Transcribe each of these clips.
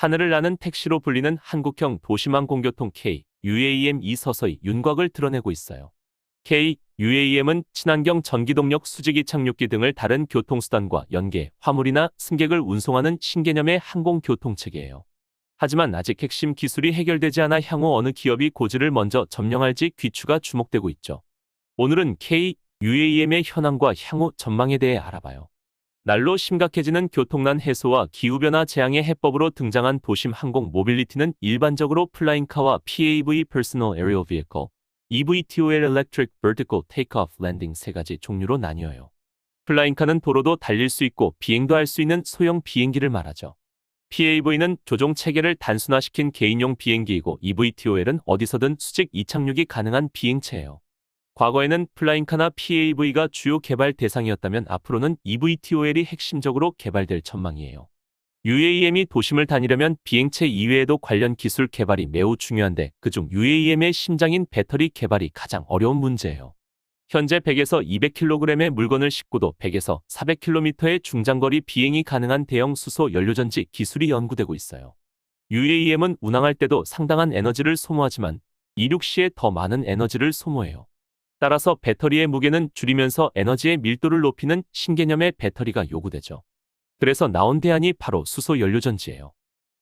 하늘을 나는 택시로 불리는 한국형 도시망 공교통 K, UAM이 서서히 윤곽을 드러내고 있어요. K, UAM은 친환경 전기동력 수직이 착륙기 등을 다른 교통수단과 연계, 화물이나 승객을 운송하는 신개념의 항공교통체계예요. 하지만 아직 핵심 기술이 해결되지 않아 향후 어느 기업이 고지를 먼저 점령할지 귀추가 주목되고 있죠. 오늘은 K, UAM의 현황과 향후 전망에 대해 알아봐요. 날로 심각해지는 교통난 해소와 기후변화 재앙의 해법으로 등장한 도심 항공 모빌리티는 일반적으로 플라잉카와 PAV Personal Aerial Vehicle, EVTOL Electric Vertical Takeoff Landing 세 가지 종류로 나뉘어요. 플라잉카는 도로도 달릴 수 있고 비행도 할 수 있는 소형 비행기를 말하죠. PAV는 조종 체계를 단순화시킨 개인용 비행기이고 EVTOL은 어디서든 수직 이착륙이 가능한 비행체예요. 과거에는 플라잉카나 PAV가 주요 개발 대상이었다면 앞으로는 EVTOL이 핵심적으로 개발될 전망이에요. UAM이 도심을 다니려면 비행체 이외에도 관련 기술 개발이 매우 중요한데 그중 UAM의 심장인 배터리 개발이 가장 어려운 문제예요. 현재 100에서 200kg의 물건을 싣고도 100에서 400km의 중장거리 비행이 가능한 대형 수소 연료전지 기술이 연구되고 있어요. UAM은 운항할 때도 상당한 에너지를 소모하지만 이륙 시에 더 많은 에너지를 소모해요. 따라서 배터리의 무게는 줄이면서 에너지의 밀도를 높이는 신개념의 배터리가 요구되죠. 그래서 나온 대안이 바로 수소 연료전지예요.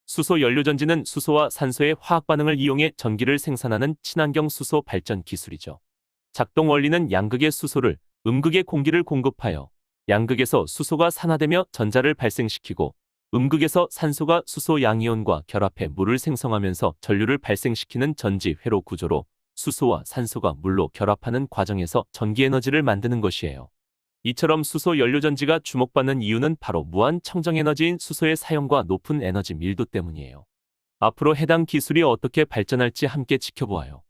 수소 연료전지는 수소와 산소의 화학 반응을 이용해 전기를 생산하는 친환경 수소 발전 기술이죠. 작동 원리는 양극의 수소를 음극의 공기를 공급하여 양극에서 수소가 산화되며 전자를 발생시키고 음극에서 산소가 수소 양이온과 결합해 물을 생성하면서 전류를 발생시키는 전지 회로 구조로 수소와 산소가 물로 결합하는 과정에서 전기 에너지를 만드는 것이에요. 이처럼 수소 연료전지가 주목받는 이유는 바로 무한 청정 에너지인 수소의 사용과 높은 에너지 밀도 때문이에요. 앞으로 해당 기술이 어떻게 발전할지 함께 지켜보아요.